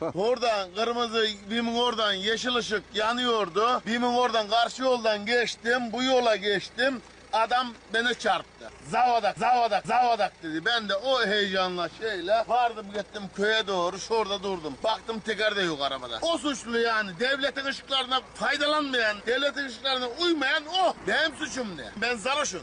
oradan kırmızı bimin oradan yeşil ışık yanıyordu. Bimin oradan karşı yoldan geçtim. Bu yola geçtim. Adam beni çarptı. Zavadak, zavadak, zavadak dedi. Ben de o heyecanla şeyle vardım gittim köye doğru. Şurada durdum. Baktım teker de yok arabada. O suçlu yani. Devletin ışıklarına faydalanmayan, devletin ışıklarına uymayan o. Benim suçum ne? Ben sarhoşum.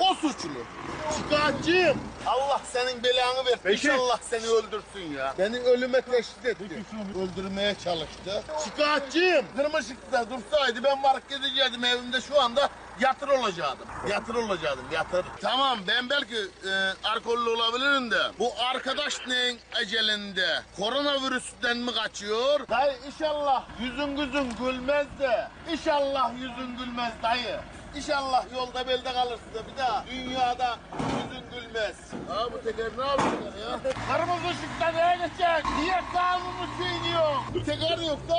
o suçlu. Şikayetçiyim. Allah senin belanı versin. İnşallah seni öldürsün ya. Beni ölüme teşhis etti. Öldürmeye çalıştı. Şikayetçiyim. Kırmızı ışıkta dursaydı ben varıp gidecektim evimde şu anda yatır olacaktım. Yatır olacaktım yatır. Tamam ben belki e, alkollü olabilirim de bu arkadaş neyin ecelinde? Koronavirüsten mi kaçıyor? Dayı inşallah yüzün gözün gülmez de. İnşallah yüzün gülmez dayı. İnşallah yolda belde kalırsın da bir daha dünyada yüzün gülmez. Aa bu teker ne yapıyor ya? Kırmızı ışıkta neye geçecek? Niye kanunu çiğniyor? Teker yok da